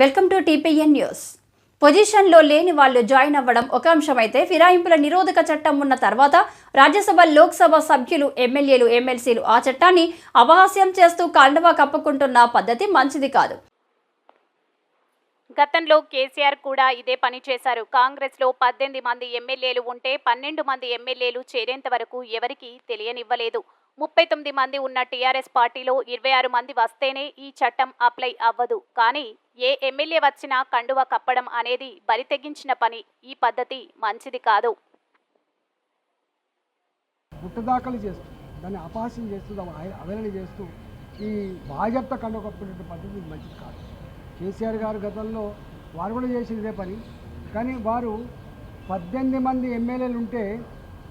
Welcome to TPN news. పొజిషన్లో లేని వాళ్ళు జాయిన్ అవ్వడం ఒక అంశమైతే ఫిరాయింపుల నిరోధక చట్టం ఉన్న తర్వాత రాజ్యసభ లోక్సభ సభ్యులు ఎమ్మెల్యేలు ఎమ్మెల్సీలు ఆ చట్టాన్ని అపహాస్యం చేస్తూ కండవా కప్పుకుంటున్న పద్ధతి మంచిది కాదు. గతంలో కేసీఆర్ కూడా ఇదే పని చేశారు. కాంగ్రెస్లో పద్దెనిమిది మంది ఎమ్మెల్యేలు ఉంటే పన్నెండు మంది ఎమ్మెల్యేలు చేరేంత వరకు ఎవరికీ తెలియనివ్వలేదు. ముప్పై తొమ్మిది మంది ఉన్న టీఆర్ఎస్ పార్టీలో ఇరవై ఆరు మంది వస్తేనే ఈ చట్టం అప్లై అవ్వదు. కానీ ఏ ఎమ్మెల్యే వచ్చినా కండువ కప్పడం అనేది బరి తెగించిన పని. ఈ పద్ధతి మంచిది కాదు. పుట్టదాఖలు చేస్తూ దాన్ని అపహాస్యం చేస్తూ అవహేళన చేస్తూ ఈ భాజప్త కండువ కప్పినటువంటి పద్ధతి మంచిది కాదు. కేసీఆర్ గారు గతంలో వారు కూడా చేసిందే ఇదే పని. కానీ వారు పద్దెనిమిది మంది ఎమ్మెల్యేలు ఉంటే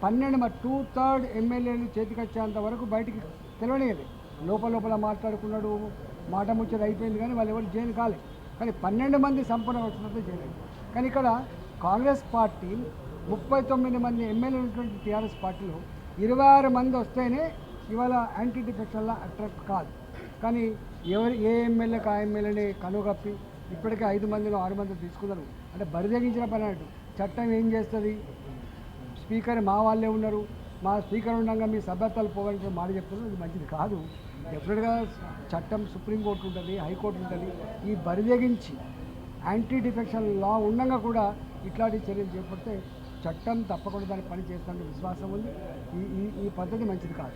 పన్నెండు మ- టూ థర్డ్ ఎమ్మెల్యేలు చేతికి వచ్చేంత వరకు బయటికి తెలియలేదు లోపల లోపల మాట్లాడుకున్నాడు మాట ముచ్చట అయిపోయింది కానీ వాళ్ళు ఎవరు జైలు కాలేదు కానీ పన్నెండు మంది సంపూర్ణ వచ్చినట్టు చేయలేదు కానీ ఇక్కడ కాంగ్రెస్ పార్టీ ముప్పై తొమ్మిది మంది ఎమ్మెల్యేలు ఉన్నటువంటి టీఆర్ఎస్ పార్టీలో ఇరవై ఆరు మంది వస్తేనే ఇవాళ యాంటీ డిఫెక్షన్లా అట్రాక్ట్ కాదు. కానీ ఎవరు ఏ ఎమ్మెల్యేకి ఆ ఎమ్మెల్యేని కనుగప్పి ఇప్పటికే ఐదు మందిలో ఆరు మంది తీసుకున్నారు. అంటే బరిదగించిన పని అన్నట్టు. చట్టం ఏం చేస్తుంది? స్పీకర్ మా వాళ్ళే ఉన్నారు. మా స్పీకర్ ఉండగా మీ సభ్యత్వాలు పోవాలని మాట చెప్తున్నారు. ఇది మంచిది కాదు. డెఫినెట్గా చట్టం సుప్రీంకోర్టు ఉంటుంది హైకోర్టు ఉంటుంది. ఈ బరిదగించి యాంటీ డిఫెక్షన్ లా ఉండగా కూడా ఇట్లాంటి చర్యలు చేపడితే చట్టం తప్పకుండా దాన్ని పని చేస్తానని విశ్వాసం ఉంది. ఈ ఈ ఈ పద్ధతి మంచిది కాదు.